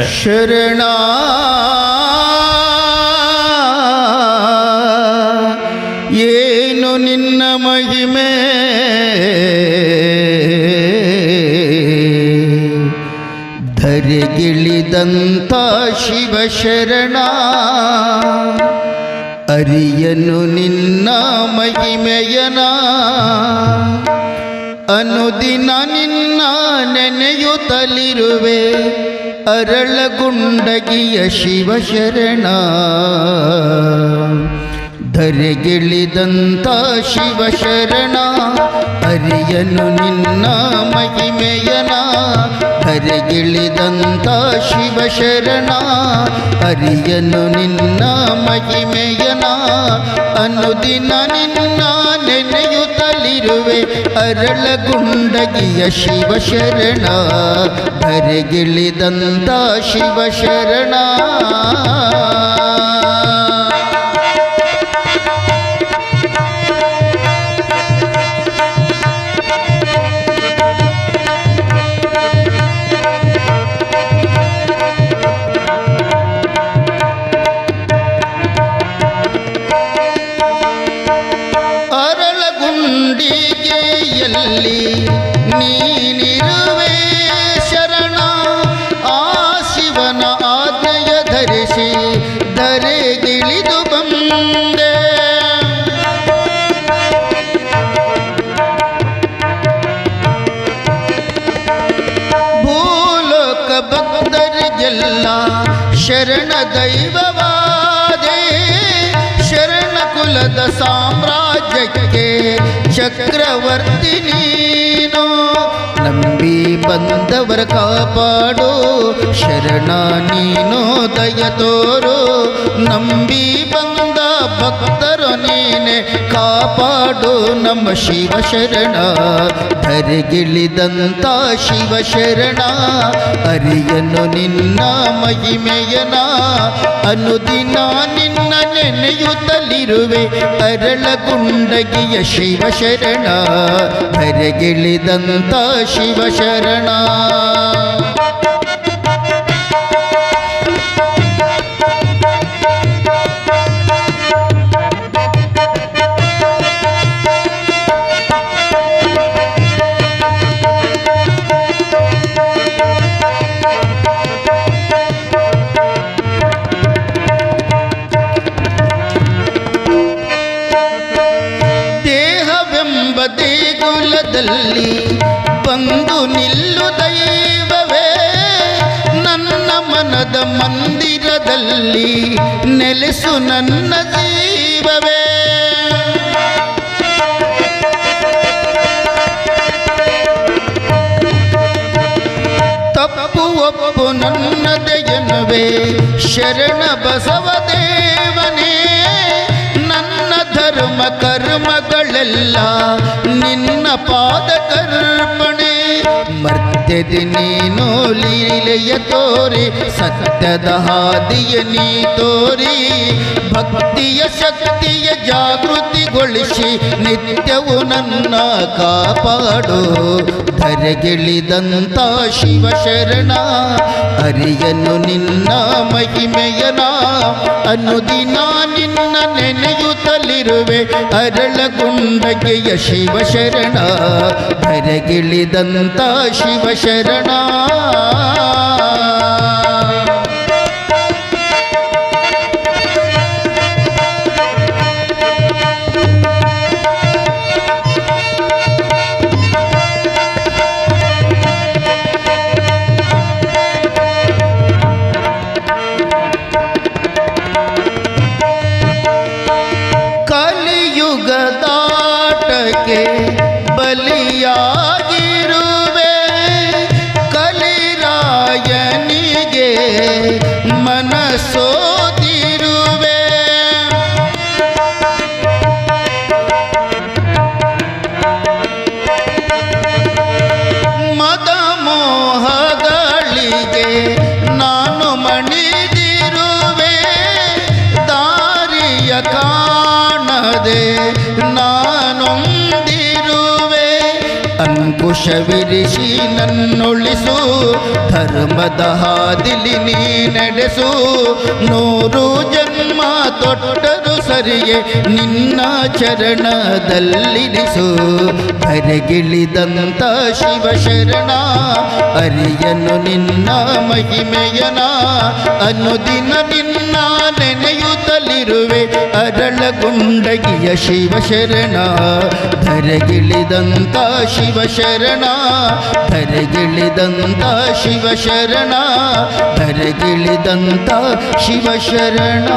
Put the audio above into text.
ಶರಣ. ಏನು ನಿನ್ನ ಮಹಿಮೆ? ಧರೆಗಿಳಿದಂತ ಶಿವ ಶರಣ. ಅರಿಯನು ನಿನ್ನ ಮಹಿಮೆಯನ. ಅನುದಿನ ನಿನ್ನ ನೆನೆಯುತ್ತಲಿರುವೆ. ಅರಳಗುಂಡಗಿಯ ಶಿವ ಶರಣ. ಧರೆಗಿಳಿದಂತ ಶಿವ ಶರಣ, ಅರಿಯನು ನಿನ್ನ ಮಹಿಮೆಯನ. ಧರೆಗಿಳಿದಂತ ಶಿವ ಶರಣ, ಅರಿಯನು ನಿನ್ನ ಮಹಿಮೆಯನ. ಅನುದಿನ ನಿನ್ನ ನೆನೆಯುತ್ತಲಿರುವೆ ಅರಳಗುಂಡಗಿಯ ಶಿವ ಶರಣ ಅರಳಗುಂಡಿಗೆಯಲ್ಲಿ ನೀನಿರುವೆ ಶರಣ. ಆ ಶಿವನ ಆಜ್ಞೆಯ ಧರಿಸಿ ಧರೆಗಿಳಿದು ಬಂದೆ. ಭೂಲೋಕ ಭಕ್ತರಿಗೆಲ್ಲ ಶರಣ ದೈವವಾ ಕುಲದ ಸಾಮ್ರಾಜ್ಯಕ್ಕೆ ಚಕ್ರವರ್ತಿ ನೀನು. ನಂಬಿ ಬಂದವರ ಕಾಪಾಡು ಶರಣ ನೀನು ದಯ ತೋರು. ನಂಬಿ ಬಂದ ಭಕ್ತರು ನೀನೆ ಕಾಪಾಡು ನಮ್ಮ ಶಿವ ಶರಣ. ಧರೆಗಿಳಿದಂತ ಶಿವ ಶರಣ. ಅರಿಯನು ನಿನ್ನ ಮಹಿಮೆಯನ. ಅನುದಿನ ನಿನ್ನ ನೆನೆಯುತ್ತಲಿರುವೆ. ಅರಳಗುಂಡಗಿಯ ಶಿವ ಶರಣ. ಧರಿಗಿಳಿದಂತ ಶಿವ ಶರಣ. ದೇಗುಲದಲ್ಲಿ ಬಂದು ನಿಲ್ಲು ದೈವವೇ. ನನ್ನ ಮನದ ಮಂದಿರದಲ್ಲಿ ನೆಲೆಸು ನನ್ನ ಜೀವವೇ. ತಪ್ಪು ಒಪ್ಪು ನನ್ನದೆಯನುವೆ ಶರಣ ಬಸವ ಕರ್ಮಗಳೆಲ್ಲ ನಿನ್ನ ಪಾದ ಕರ್ಪಣೆ ಮರ್ತ್ಯದಿ ನೀನು ಲೀಲೆಯ ತೋರಿ, ಸತ್ಯದ ಹಾದಿಯ ನೀ ತೋರಿ, ಭಕ್ತಿಯ ಶಕ್ತಿಯ ಜಾಗೃತಿಗೊಳಿಸಿ ನಿತ್ಯವು ನನ್ನ ಕಾಪಾಡು. ಧರೆಗಿಳಿದಂತ ಶಿವ ಶರಣ ಅರಿಯನು ನಿನ್ನ ಮಹಿಮೆಯನ, ಅನುದಿನ ನಿನ್ನ ನೆನೆಯುತ್ತಲಿರುವೆ, ಅರಳಗುಂಡಗೆಯ ಶಿವ ಶರಣ ಧರೆಗಿಳಿದಂತ ಶಿವ ಶರಣ ಕಲಿಯುಗದಾಟಕ್ಕೆ ಬಲಿಯಾಗಿರುವೆ ಕಲಿರಾಯನಿಗೆ மணி ಮೋಕ್ಷವಿರಿಸಿ ನನ್ನೊಳಿಸು, ಧರ್ಮದ ಹಾದಿಲಿ ನೀ ನಡೆಸು. ನೂರು ಜನ್ಮ ತೊಟ್ಟರು ಸರಿಯೇ, ನಿನ್ನ ಚರಣದಲ್ಲಿರಿಸು. ಹರಗಿಳಿದಂತ ಶಿವ ಶರಣ ಅರಿಯನು ನಿನ್ನ ಮಹಿಮೆಯನ. ಅನುದಿನ ನಿನ್ನ ನೆನೆಯುತ್ತಲಿರುವೆ ಅರಳಗುಂಡಗಿಯ ಶಿವ ಶರಣ ಧರೆಗಿಳಿದಂತ ಶಿವಶರಣ ಧರೆಗಿಳಿದಂತ ಶಿವಶರಣ ಧರೆಗಿಳಿದಂತ ಶಿವ ಶರಣ